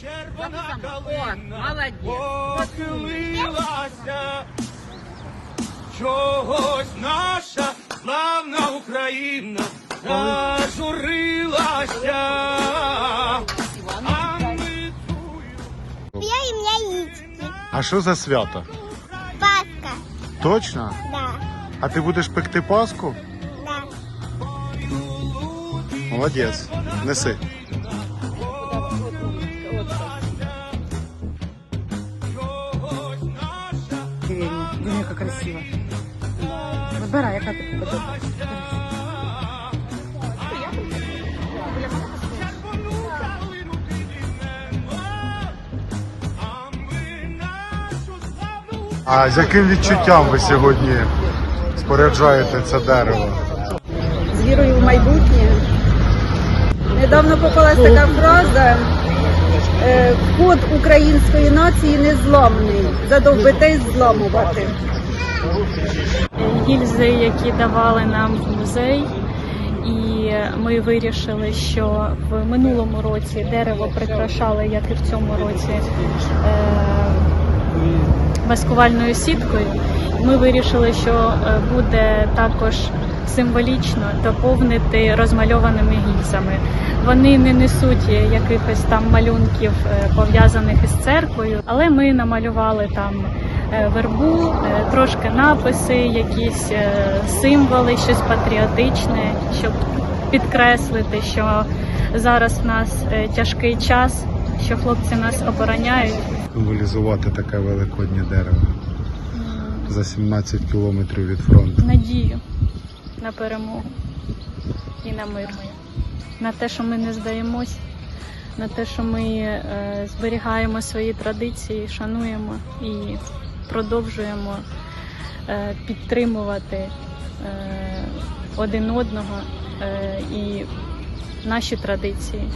червона калина похилилася. Чогось наша славна Україна зажурилася. А ми. А що за свято? Паска. Точно? Да, А ти будеш пекти паску? да. Молодець. Неси. Красива. Вибирай, яка тобі подобається. А з яким відчуттям ви сьогодні споряджаєте це дерево? з вірою в майбутнє. Недавно попалась така фраза е, код української нації незламний, задовбитись зламувати. Гільзи, які давали нам в музей. І ми вирішили, що в минулому році дерево прикрашали, як і в цьому році, е, маскувальною сіткою. Ми вирішили, що е, буде також символічно доповнити розмальованими гільзами. Вони не несуть якихось там малюнків е, пов'язаних із церквою, але ми намалювали там вербу, е, трошки написи, якісь е, символи, щось патріотичне, щоб підкреслити, що зараз в нас е, тяжкий час, що хлопці нас обороняють. Символізувати таке великоднє дерево за 17 кілометрів від фронту. надію на перемогу і на мир, на те, що ми не здаємось, на те, що ми е, зберігаємо свої традиції, шануємо і продовжуємо е, підтримувати е, один одного е, і наші традиції.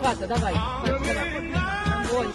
Хвата, давай. Ой,